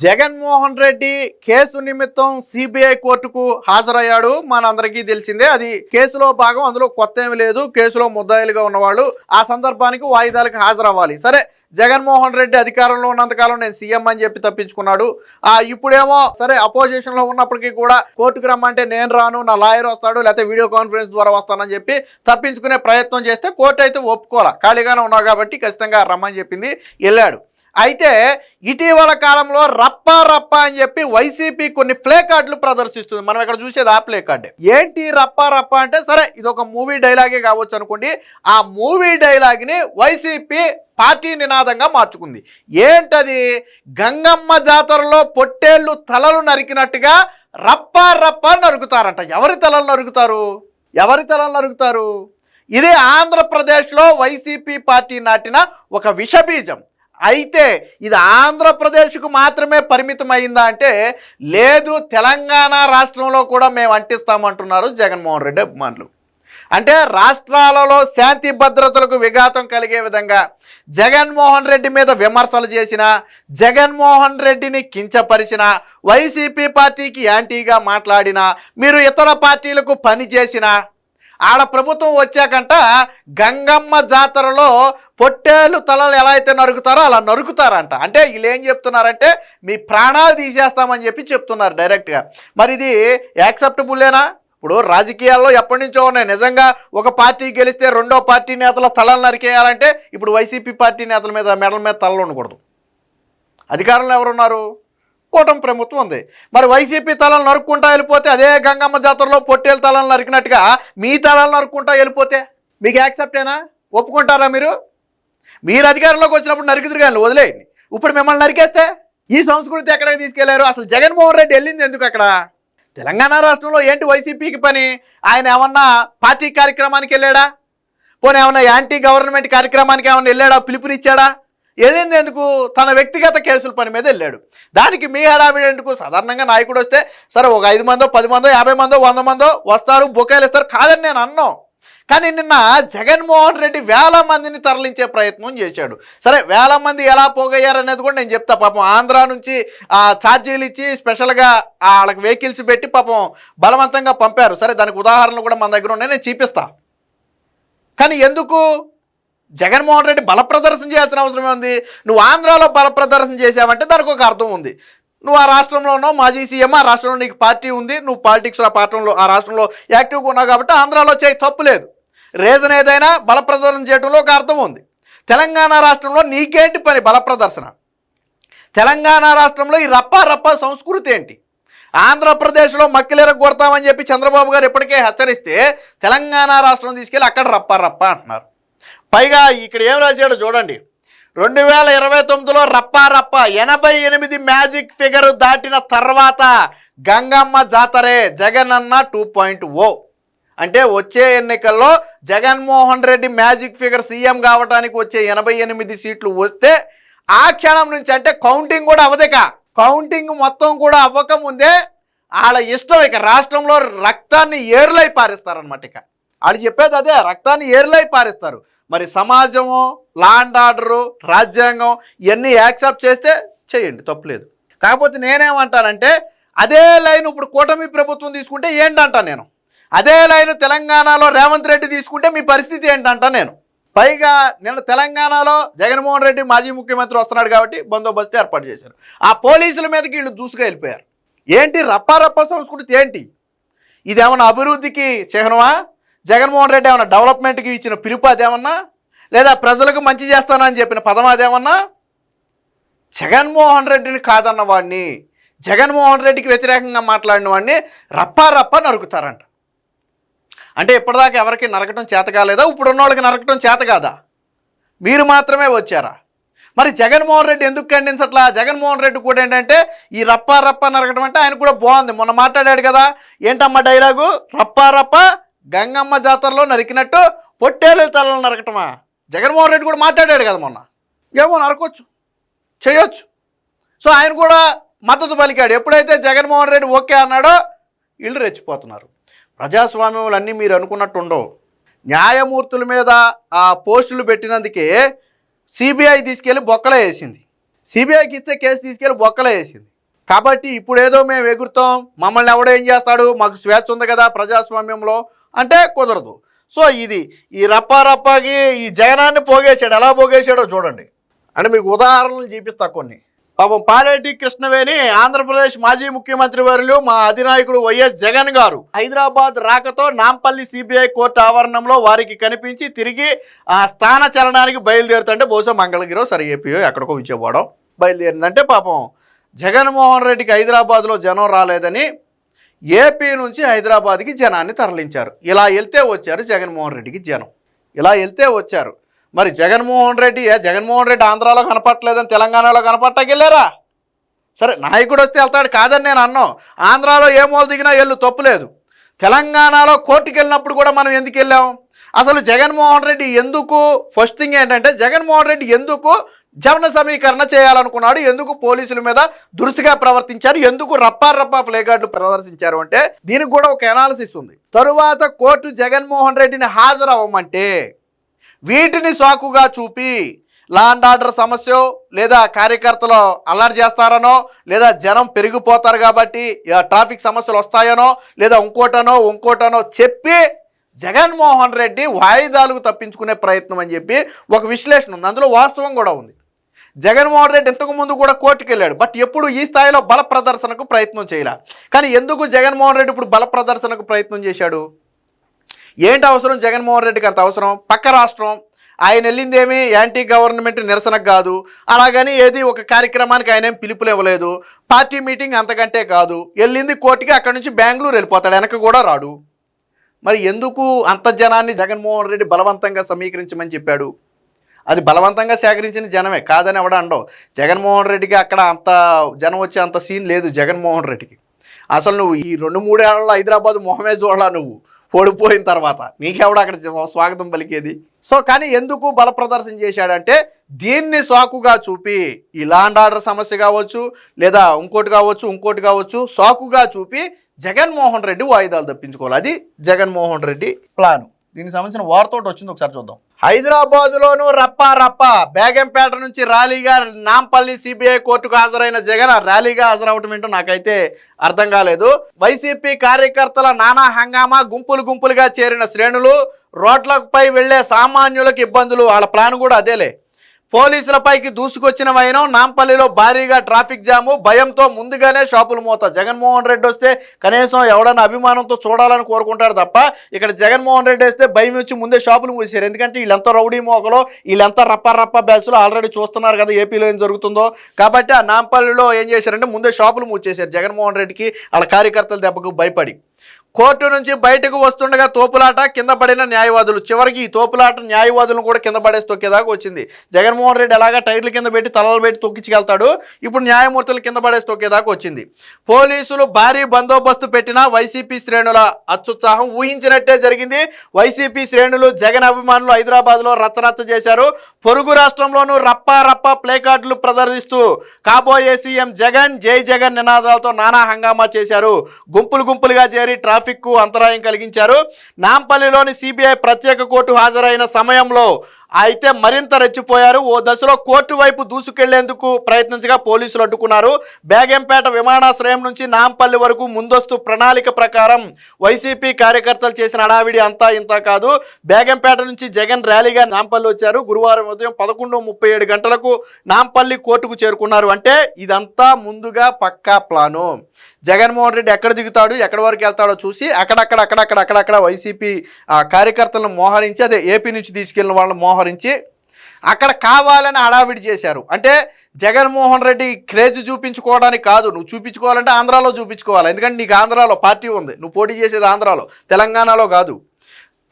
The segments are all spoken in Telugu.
జగన్మోహన్ రెడ్డి కేసు నిమిత్తం సిబిఐ కోర్టుకు హాజరయ్యాడు. మనందరికీ తెలిసిందే అది కేసులో భాగం అందులో కొత్త ఏమీ లేదు. కేసులో ముద్దాయిలుగా ఉన్నవాళ్ళు ఆ సందర్భానికి వాయిదాలకు హాజరవ్వాలి. సరే జగన్మోహన్ రెడ్డి అధికారంలో ఉన్నంతకాలం నేను సీఎం అని చెప్పి తప్పించుకున్నాడు. ఆ ఇప్పుడేమో సరే అపోజిషన్లో ఉన్నప్పటికీ కూడా కోర్టుకు రమ్మంటే నేను రాను నా లాయర్ వస్తాడు లేకపోతే వీడియో కాన్ఫరెన్స్ ద్వారా వస్తానని చెప్పి తప్పించుకునే ప్రయత్నం చేస్తే కోర్టు అయితే ఒప్పుకోవాలి. ఖాళీగానే ఉన్నావు కాబట్టి ఖచ్చితంగా రమ్మని చెప్పింది వెళ్ళాడు. అయితే ఇటీవల కాలంలో రప్ప రప్ప అని చెప్పి వైసీపీ కొన్ని ప్లే కార్డులు ప్రదర్శిస్తుంది. మనం ఇక్కడ చూసేది ఆ ప్లే కార్డే. ఏంటి రప్ప రప్ప అంటే? సరే ఇది ఒక మూవీ డైలాగే కావచ్చు అనుకోండి. ఆ మూవీ డైలాగ్ని వైసీపీ పార్టీ నినాదంగా మార్చుకుంది. ఏంటది? గంగమ్మ జాతరలో పొట్టేళ్ళు తలలు నరికినట్టుగా రప్ప రప్ప నరుకుతారంట. ఎవరి తలలు నరుకుతారు? ఎవరి తలలు నరుకుతారు? ఇది ఆంధ్రప్రదేశ్లో వైసీపీ పార్టీ నాటిన ఒక విషబీజం. అయితే ఇది ఆంధ్రప్రదేశ్కు మాత్రమే పరిమితం అయిందా అంటే లేదు తెలంగాణ రాష్ట్రంలో కూడా మేము అంటిస్తామంటున్నారు జగన్మోహన్ రెడ్డి అభిమానులు. అంటే రాష్ట్రాలలో శాంతి భద్రతలకు విఘాతం కలిగే విధంగా జగన్మోహన్ రెడ్డి మీద విమర్శలు చేసిన జగన్మోహన్ రెడ్డిని కించపరిచిన వైసీపీ పార్టీకి యాంటీగా మాట్లాడిన మీరు ఇతర పార్టీలకు పని చేసినా ఆడ ప్రభుత్వం వచ్చాకంట గంగమ్మ జాతరలో పొట్టేలు తలలు ఎలా అయితే నరుకుతారో అలా నరుకుతారంట. అంటే వీళ్ళు ఏం చెప్తున్నారంటే మీ ప్రాణాలు తీసేస్తామని చెప్పి చెప్తున్నారు డైరెక్ట్గా మరి ఇది యాక్సెప్టబుల్లేనా ఇప్పుడు రాజకీయాల్లో ఎప్పటి నుంచో ఉన్నాయి. నిజంగా ఒక పార్టీ గెలిస్తే రెండో పార్టీ నేతల తలలు నరికేయాలంటే ఇప్పుడు వైసీపీ పార్టీ నేతల మీద మెడల మీద తలలు ఉండకూడదు. అధికారంలో ఎవరున్నారు? కూటమి ప్రభుత్వం ఉంది. మరి వైసీపీ తలలు నరుక్కుంటా వెళ్ళిపోతే అదే గంగమ్మ జాతరలో పొట్టేల తలలు నరికినట్టుగా మీ తలలు నరుక్కుంటా వెళ్ళిపోతే మీకు యాక్సెప్టేనా ఒప్పుకుంటారా మీరు? మీరు అధికారంలోకి వచ్చినప్పుడు నరికిదురు కానీ వదిలేయండి. ఇప్పుడు మిమ్మల్ని నరికేస్తే ఈ సంస్కృతి ఎక్కడికి తీసుకెళ్ళారు? అసలు జగన్మోహన్ రెడ్డి వెళ్ళింది ఎందుకు అక్కడ? తెలంగాణ రాష్ట్రంలో ఏంటి వైసీపీకి పని? ఆయన ఏమన్నా పార్టీ కార్యక్రమానికి వెళ్ళాడా? పోనీ ఏమన్నా యాంటీ గవర్నమెంట్ కార్యక్రమానికి ఏమన్నా వెళ్ళాడా? పిలుపునిచ్చాడా? వెళ్ళింది ఎందుకు తన వ్యక్తిగత కేసుల పని మీద వెళ్ళాడు. దానికి మీ హడావిడి ఎందుకు? సాధారణంగా నాయకుడు వస్తే సరే ఒక ఐదు మందో పది మందో యాభై మందో వంద మందో వస్తారు బొకేలు ఇస్తారు కాదని నేను అన్నాం. కానీ నిన్న జగన్మోహన్ రెడ్డి వేల మందిని తరలించే ప్రయత్నం చేశాడు. సరే వేల మంది ఎలా పోగయ్యారు అనేది కూడా నేను చెప్తా. పాపం ఆంధ్ర నుంచి ఆ ఛార్జీలు ఇచ్చి స్పెషల్గా వాళ్ళకి వెహికల్స్ పెట్టి పాపం బలవంతంగా పంపారు. సరే దానికి ఉదాహరణలు కూడా మన దగ్గర ఉన్నాయి నేను చూపిస్తా. కానీ ఎందుకు? జగన్మోహన్ రెడ్డి బల ప్రదర్శన చేయాల్సిన అవసరం ఉంది నువ్వు ఆంధ్రాలో బల ప్రదర్శన చేసావంటే దానికి ఒక అర్థం ఉంది. నువ్వు ఆ రాష్ట్రంలో ఉన్నావు మాజీ సీఎం ఆ రాష్ట్రంలో నీకు పార్టీ ఉంది నువ్వు పాలిటిక్స్ ఆ పార్టీలో ఆ రాష్ట్రంలో యాక్టివ్గా ఉన్నావు కాబట్టి ఆంధ్రాలో చేయి తప్పు లేదు. రీజన్ ఏదైనా బల ప్రదర్శన చేయడంలో ఒక అర్థం ఉంది. తెలంగాణ రాష్ట్రంలో నీకేంటి పని? బల ప్రదర్శన తెలంగాణ రాష్ట్రంలో ఈ రప్ప రప్ప సంస్కృతి ఏంటి? ఆంధ్రప్రదేశ్లో మక్కిలేర కొడతామని చెప్పి చంద్రబాబు గారు ఇప్పటికే హెచ్చరిస్తే తెలంగాణ రాష్ట్రం తీసుకెళ్ళి అక్కడ రప్ప రప్ప అంటున్నారు. పైగా ఇక్కడ ఏం రాశాడో చూడండి. రెండు వేల ఇరవై తొమ్మిదిలో రప్పా రప్ప ఎనభై ఎనిమిది మ్యాజిక్ ఫిగర్ దాటిన తర్వాత గంగమ్మ జాతరే జగనన్న టూ పాయింట్ ఓ. అంటే వచ్చే ఎన్నికల్లో Jaganmohan Reddy magic figure CM కావడానికి వచ్చే ఎనభై ఎనిమిది సీట్లు వస్తే ఆ క్షణం నుంచి అంటే కౌంటింగ్ కూడా అవదక కౌంటింగ్ మొత్తం కూడా అవ్వకముందే వాళ్ళ ఇష్టం ఇక రాష్ట్రంలో రక్తాన్ని ఏర్లై పారిస్తారనమాట ఇక. వాళ్ళు చెప్పేది అదే రక్తాన్ని ఏర్లై పారిస్తారు. మరి సమాజము లా అండ్ ఆర్డరు రాజ్యాంగం ఇవన్నీ యాక్సెప్ట్ చేస్తే చేయండి తప్పులేదు. కాకపోతే నేనేమంటానంటే అదే లైన్ ఇప్పుడు కూటమి ప్రభుత్వం తీసుకుంటే ఏంటంటా నేను? అదే లైన్ తెలంగాణలో రేవంత్ రెడ్డి తీసుకుంటే మీ పరిస్థితి ఏంటంటా నేను? పైగా నిన్న తెలంగాణలో జగన్మోహన్ రెడ్డి మాజీ ముఖ్యమంత్రి వస్తున్నాడు కాబట్టి బందోబస్తు ఏర్పాటు చేశారు. ఆ పోలీసుల మీదకి వీళ్ళు దూసుకు వెళ్ళిపోయారు. ఏంటి రప్పారప్ప సంస్కృతి ఏంటి? ఇదేమన్నా అభివృద్ధికి చిహ్నమా? జగన్మోహన్ రెడ్డి ఏమన్నా డెవలప్మెంట్కి ఇచ్చిన పిలుపు అదేమన్నా లేదా ప్రజలకు మంచి చేస్తానని చెప్పిన పదం అదేమన్నా జగన్మోహన్ రెడ్డిని కాదన్న వాడిని జగన్మోహన్ రెడ్డికి వ్యతిరేకంగా మాట్లాడిన వాడిని రప్పా రప్ప నరుకుతారంట. అంటే ఇప్పటిదాకా ఎవరికి నరకటం చేత కాలేదా? ఇప్పుడు ఉన్న వాళ్ళకి నరకటం చేత కాదా? మీరు మాత్రమే వచ్చారా? మరి జగన్మోహన్ రెడ్డి ఎందుకు ఖండించట్లా? జగన్మోహన్ రెడ్డి కూడా ఏంటంటే ఈ రప్పా రప్ప నరకటం అంటే ఆయన కూడా బాగుంది. మొన్న మాట్లాడాడు కదా ఏంటమ్మా డైలాగు? రప్పా రప్ప గంగమ్మ జాతరలో నరికినట్టు పొట్టేలు తలలో నరకటమా? జగన్మోహన్ రెడ్డి కూడా మాట్లాడాడు కదా మొన్న. ఏమో నరకొచ్చు చేయొచ్చు. సో ఆయన కూడా మద్దతు పలికాడు. ఎప్పుడైతే జగన్మోహన్ రెడ్డి ఓకే అన్నాడో ఇళ్ళు రెచ్చిపోతున్నారు. ప్రజాస్వామ్యములు అన్నీ మీరు అనుకున్నట్టు ఉండవు. న్యాయమూర్తుల మీద ఆ పోస్టులు పెట్టినందుకే సిబిఐ తీసుకెళ్ళి బొక్కలే వేసింది. సిబిఐకి ఇస్తే కేసు తీసుకెళ్ళి బొక్కలే వేసింది. కాబట్టి ఇప్పుడు ఏదో మేము ఎగురుతాం. మమ్మల్ని ఎవడో ఏం చేస్తాడు? మాకు స్వేచ్ఛ ఉంది కదా ప్రజాస్వామ్యంలో. అంటే కుదరదు. సో ఇది ఈ రప్పారప్పకి ఈ జగనాన్ని పోగేశాడు ఎలా పోగేశాడో చూడండి. అంటే మీకు ఉదాహరణలు చూపిస్తా కొన్ని. పాపం పాలేటి కృష్ణవేణి ఆంధ్రప్రదేశ్ మాజీ ముఖ్యమంత్రి వర్యులు మా అధినాయకుడు వైఎస్ జగన్ గారు హైదరాబాద్ రాకతో నాంపల్లి సిబిఐ కోర్టు ఆవరణంలో వారికి కనిపించి తిరిగి ఆ స్థాన చలనానికి బయలుదేరుతుంటే బహుశా మంగళగిరో సరి ఏపీయో ఎక్కడికో విజయవాడో బయలుదేరిందంటే పాపం జగన్మోహన్ రెడ్డికి హైదరాబాద్లో జనం రాలేదని ఏపీ నుంచి హైదరాబాద్కి జనాన్ని తరలించారు. ఇలా వెళ్తే వచ్చారు జగన్మోహన్ రెడ్డికి జనం. ఇలా వెళ్తే వచ్చారు. మరి జగన్మోహన్ రెడ్డి జగన్మోహన్ రెడ్డి ఆంధ్రాలో కనపట్లేదని తెలంగాణలో కనపట్టకెళ్ళారా సరే నాయకుడు వస్తే వెళ్తాడు కాదని నేను అన్నాం. ఆంధ్రాలో ఏ మూల దిగినా వెళ్ళు తప్పులేదు తెలంగాణలో కోర్టుకు వెళ్ళినప్పుడు కూడా మనం ఎందుకు వెళ్ళాం? అసలు జగన్మోహన్ రెడ్డి ఎందుకు ఫస్ట్ థింగ్ ఏంటంటే జగన్మోహన్ రెడ్డి ఎందుకు జవన సమీకరణ చేయాలనుకున్నాడు. ఎందుకు పోలీసుల మీద దురుసుగా ప్రవర్తించారు? ఎందుకు రప్పా రప్పా ఫ్లేగార్డులు ప్రదర్శించారు అంటే దీనికి కూడా ఒక ఎనాలిసిస్ ఉంది. తరువాత కోర్టు జగన్మోహన్ రెడ్డిని హాజరవ్వమంటే వీటిని సాకుగా చూపి లా అండ్ ఆర్డర్ సమస్య లేదా కార్యకర్తలు అల్లరి చేస్తారనో లేదా జనం పెరిగిపోతారు కాబట్టి ఇక ట్రాఫిక్ సమస్యలు వస్తాయనో లేదా ఇంకోటనో ఇంకోటనో చెప్పి జగన్మోహన్ రెడ్డి వాయిదాలకు తప్పించుకునే ప్రయత్నం అని చెప్పి ఒక విశ్లేషణ ఉంది. అందులో వాస్తవం కూడా ఉంది. జగన్మోహన్ రెడ్డి ఇంతకు ముందు కూడా కోర్టుకు వెళ్ళాడు బట్ ఎప్పుడు ఈ స్థాయిలో బల ప్రదర్శనకు ప్రయత్నం చేయలే. కానీ ఎందుకు జగన్మోహన్ రెడ్డి ఇప్పుడు బల ప్రదర్శనకు ప్రయత్నం చేశాడు? ఏంటి అవసరం జగన్మోహన్ రెడ్డికి అంత అవసరం? పక్క రాష్ట్రం. ఆయన వెళ్ళిందేమి? యాంటీ గవర్నమెంట్ నిరసనకు కాదు. అలాగని ఏది ఒక కార్యక్రమానికి ఆయన ఏం పిలుపులు ఇవ్వలేదు. పార్టీ మీటింగ్ అంతకంటే కాదు. వెళ్ళింది కోర్టుకి అక్కడి నుంచి బెంగళూరు వెళ్ళిపోతాడు. వెనక కూడా రాడు. మరి ఎందుకు అంతర్జనాన్ని జగన్మోహన్ రెడ్డి బలవంతంగా సమీకరించమని చెప్పాడు? అది బలవంతంగా సేకరించిన జనమే కాదని ఎవడ అండవు. జగన్మోహన్ రెడ్డికి అక్కడ అంత జనం వచ్చే అంత సీన్ లేదు జగన్మోహన్ రెడ్డికి. అసలు నువ్వు ఈ రెండు మూడేళ్ళలో హైదరాబాద్ మొహమే చూడాలా నువ్వు. ఓడిపోయిన తర్వాత నీకెవడ అక్కడ స్వాగతం పలికేది? సో కానీ ఎందుకు బల ప్రదర్శన చేశాడంటే దీన్ని సాకుగా చూపి ఈ లాండ్ ఆర్డర్ సమస్య కావచ్చు లేదా ఇంకోటి కావచ్చు ఇంకోటి కావచ్చు సాకుగా చూపి జగన్మోహన్ రెడ్డి వాయిదాలు తప్పించుకోవాలి. అది జగన్మోహన్ రెడ్డి ప్లాన్. దీనికి సంబంధించిన వార్త ఒకటి వచ్చింది ఒకసారి చూద్దాం. హైదరాబాద్లోనూ రప్ప రప్ప బేగంపేట నుంచి ర్యాలీగా నాంపల్లి సిబిఐ కోర్టుకు హాజరైన జగన్ ర్యాలీగా హాజరవటం ఏంటో నాకైతే అర్థం కాలేదు. వైసీపీ కార్యకర్తల నానా హంగామా గుంపులు గుంపులుగా చేరిన శ్రేణులు రోడ్లపై వెళ్ళే సామాన్యులకు ఇబ్బందులు. వాళ్ళ ప్లాన్ కూడా అదేలే. పోలీసులపైకి దూసుకొచ్చిన వైనం నాంపల్లిలో భారీగా ట్రాఫిక్ జాము భయంతో ముందుగానే షాపులు మూత. జగన్మోహన్ రెడ్డి వస్తే కనీసం ఎవడన్నా అభిమానంతో చూడాలని కోరుకుంటారు తప్ప ఇక్కడ జగన్మోహన్ రెడ్డి వస్తే భయం వచ్చి ముందే షాపులు మూసారు ఎందుకంటే వీళ్ళంతా రౌడీ మోకలో వీళ్ళంతా రప్ప రప్ప బ్యాచ్లో ఆల్రెడీ చూస్తున్నారు కదా ఏపీలో ఏం జరుగుతుందో. కాబట్టి ఆ నాంపల్లిలో ఏం చేశారంటే ముందే షాపులు మూసేశారు జగన్మోహన్ రెడ్డికి. వాళ్ళ కార్యకర్తల దెబ్బకు భయపడి. కోర్టు నుంచి బయటకు వస్తుండగా తోపులాట కింద పడిన న్యాయవాదులు. చివరికి ఈ తోపులాట న్యాయవాదులను కూడా కింద పడేసి తొక్కేదాకా వచ్చింది. జగన్మోహన్ రెడ్డి ఎలాగా టైర్ల కింద పెట్టి తలలు పెట్టి తొక్కించుకెళ్తాడు? ఇప్పుడు న్యాయమూర్తులు కింద పడేసి తొక్కేదాకా వచ్చింది. పోలీసులు భారీ బందోబస్తు పెట్టిన వైసీపీ శ్రేణుల అత్యుత్సాహం ఊహించినట్టే జరిగింది. వైసీపీ శ్రేణులు జగన్ అభిమానులు హైదరాబాద్లో రచ్చరచ్చ చేశారు. పొరుగు రాష్ట్రంలోనూ రప్ప రప్ప ప్లే కార్డులు ప్రదర్శిస్తూ కాబోయే సీఎం జగన్ జై జగన్ నినాదాలతో నానా హంగామా చేశారు. గుంపులు గుంపులుగా చేరి ట్రాఫిక్ కు అంతరాయం కలిగించారు. నాంపల్లిలోని సిబిఐ ప్రత్యేక కోర్టు హాజరైన సమయంలో అయితే మరింత రెచ్చిపోయారు. ఓ దశలో కోర్టు వైపు దూసుకెళ్ళేందుకు ప్రయత్నించగా పోలీసులు అడ్డుకున్నారు. బేగంపేట విమానాశ్రయం నుంచి నాంపల్లి వరకు ముందస్తు ప్రణాళిక ప్రకారం వైసీపీ కార్యకర్తలు చేసిన హడావిడి అంతా ఇంత కాదు. బేగంపేట నుంచి జగన్ ర్యాలీగా నాంపల్లి వచ్చారు. గురువారం ఉదయం పదకొండు ముప్పై ఏడు గంటలకు నాంపల్లి కోర్టుకు చేరుకున్నారు. అంటే ఇదంతా ముందుగా పక్కా ప్లాను. జగన్మోహన్ రెడ్డి ఎక్కడ దిగుతాడు ఎక్కడి వరకు వెళ్తాడో చూసి అక్కడక్కడ అక్కడక్కడ అక్కడక్కడ వైసీపీ కార్యకర్తలను మోహరించి అదే ఏపీ నుంచి తీసుకెళ్ళిన వాళ్ళని మోహరించి అక్కడ కావాలని హడావిడి చేశారు. అంటే జగన్మోహన్ రెడ్డి క్రేజ్ చూపించుకోవడానికి కాదు నువ్వు చూపించుకోవాలంటే ఆంధ్రాలో చూపించుకోవాలి. ఎందుకంటే నీకు ఆంధ్రాలో పార్టీ ఉంది. నువ్వు పోటీ చేసేది ఆంధ్రాలో తెలంగాణలో కాదు.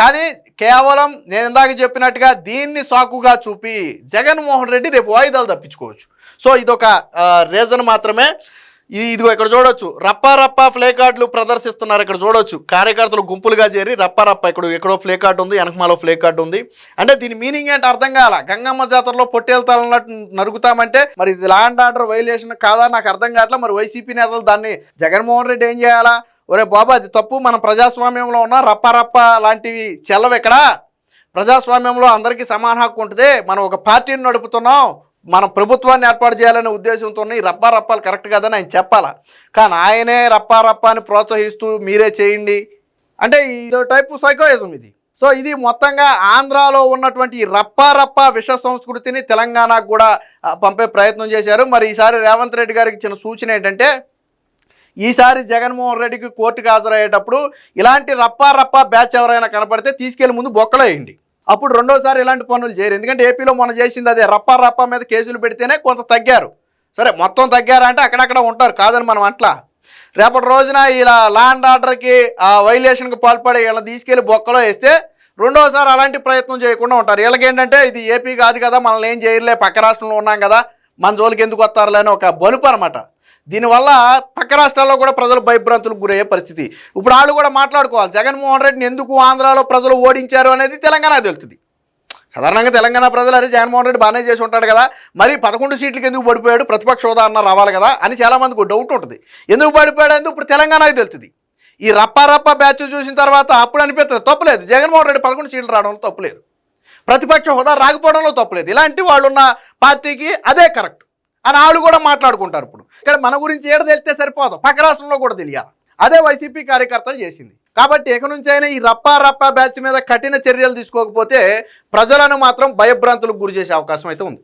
కానీ కేవలం నేను ఇందాక చెప్పినట్టుగా దీన్ని సాకుగా చూపి జగన్మోహన్ రెడ్డి రేపు వాయిదాలు తప్పించుకోవచ్చు. సో ఇదొక రీజన్ మాత్రమే. ఇది ఇదిగో ఇక్కడ చూడొచ్చు. రప్ప రప్ప ఫ్లే కార్డులు ప్రదర్శిస్తున్నారు ఇక్కడ చూడొచ్చు. కార్యకర్తలు గుంపులుగా చేరి రప్ప రప్ప ఇక్కడ ఎక్కడో ఫ్లే కార్డు ఉంది వెనకమాలో ఫ్లే కార్డు ఉంది. అంటే దీని మీనింగ్ ఏంటి అర్థం కాల? గంగమ్మ జాతరలో పొట్టేళ్తాలన్నట్టు నరుగుతామంటే మరి ఇది ల్యాండ్ ఆర్డర్ వైలేషన్ కాదా? నాకు అర్థం కావట్లే. మరి వైసీపీ నేతలు దాన్ని జగన్మోహన్ రెడ్డి ఏం చేయాలా? ఒరే బాబా అది తప్పు. మనం ప్రజాస్వామ్యంలో ఉన్న. రప్ప రప్ప లాంటివి చెల్లవు ఇక్కడ ప్రజాస్వామ్యంలో అందరికీ సమాన హక్కు ఉంటుంది. మనం ఒక పార్టీని నడుపుతున్నాం. మనం ప్రభుత్వాన్ని ఏర్పాటు చేయాలనే ఉద్దేశంతో ఈ రప్పా రప్పాలు కరెక్ట్ కాదని ఆయన చెప్పాలా? కానీ ఆయనే రప్పా రప్పాని ప్రోత్సహిస్తూ మీరే చేయండి. అంటే ఈ టైపు సైకోయిజం ఇది. సో ఇది మొత్తంగా ఆంధ్రాలో ఉన్నటువంటి రప్పారప్ప రప్పా రప్పా విష సంస్కృతిని తెలంగాణకు కూడా పంపే ప్రయత్నం చేశారు. మరి ఈసారి రేవంత్ రెడ్డి గారికి ఇచ్చిన సూచన ఏంటంటే ఈసారి జగన్మోహన్ రెడ్డికి కోర్టుకు హాజరయ్యేటప్పుడు ఇలాంటి రప్పా రప్పా బ్యాచ్ ఎవరైనా కనపడితే తీసుకెళ్ళి ముందు బొక్కలేయండి అప్పుడు రెండోసారి ఇలాంటి పనులు చేయరు. ఎందుకంటే ఏపీలో మొన్న చేసింది అదే రప్పా రప్పా మీద కేసులు పెడితేనే కొంత తగ్గారు. సరే మొత్తం తగ్గారంటే అక్కడక్కడ ఉంటారు కాదని మనం అట్లా. రేపటి రోజున ఇలా ల్యాండ్ ఆర్డర్కి ఆ వైలేషన్కి పాల్పడి వీళ్ళని తీసుకెళ్ళి బొక్కలో వేస్తే రెండోసారి అలాంటి ప్రయత్నం చేయకుండా ఉంటారు. వీళ్ళకి ఏంటంటే ఇది ఏపీ కాదు కదా మనల్ని ఏం చేయలే పక్క రాష్ట్రంలో ఉన్నాం కదా మన జోలికి ఎందుకు వస్తారులే అని ఒక బలుపు అనమాట దీనివల్ల పక్క రాష్ట్రాల్లో కూడా ప్రజలు భయభ్రాంతులకు గురయ్యే పరిస్థితి. ఇప్పుడు వాళ్ళు కూడా మాట్లాడుకోవాలి. జగన్మోహన్ రెడ్డిని ఎందుకు ఆంధ్రాలో ప్రజలు ఓడించారు అనేది తెలంగాణ తెలుస్తుంది. సాధారణంగా తెలంగాణ ప్రజలు అరే జగన్మోహన్ రెడ్డి బాగానే చేసి ఉంటాడు కదా మరి పదకొండు సీట్లకు ఎందుకు పడిపోయాడు? ప్రతిపక్ష హోదా అన్న రావాలి కదా అని చాలామందికి డౌట్ ఉంటుంది. ఎందుకు పడిపోయాడు ఎందుకు ఇప్పుడు తెలంగాణకి తెలుస్తుంది. ఈ రప్ప రప్ప బ్యాచ్ చూసిన తర్వాత అప్పుడు అనిపిస్తుంది తప్పులేదు జగన్మోహన్ రెడ్డి పదకొండు సీట్లు రావడంలో తప్పులేదు ప్రతిపక్ష హోదా రాకపోవడంలో తప్పలేదు. ఇలాంటి వాళ్ళు ఉన్న పార్టీకి అదే కరెక్ట్. అని వాళ్ళు కూడా మాట్లాడుకుంటారు ఇప్పుడు. ఇక్కడ మన గురించి ఏడ తెలిస్తే సరిపోదు. పక్క రాష్ట్రంలో కూడా తెలియాలి. అదే వైసీపీ కార్యకర్తలు చేసింది. కాబట్టి ఇక నుంచి అయినా ఈ రప్పా రప్పా బ్యాచ్ మీద కఠిన చర్యలు తీసుకోకపోతే ప్రజలను మాత్రం భయభ్రాంతులకు గురి చేసే అవకాశం అయితే ఉంది.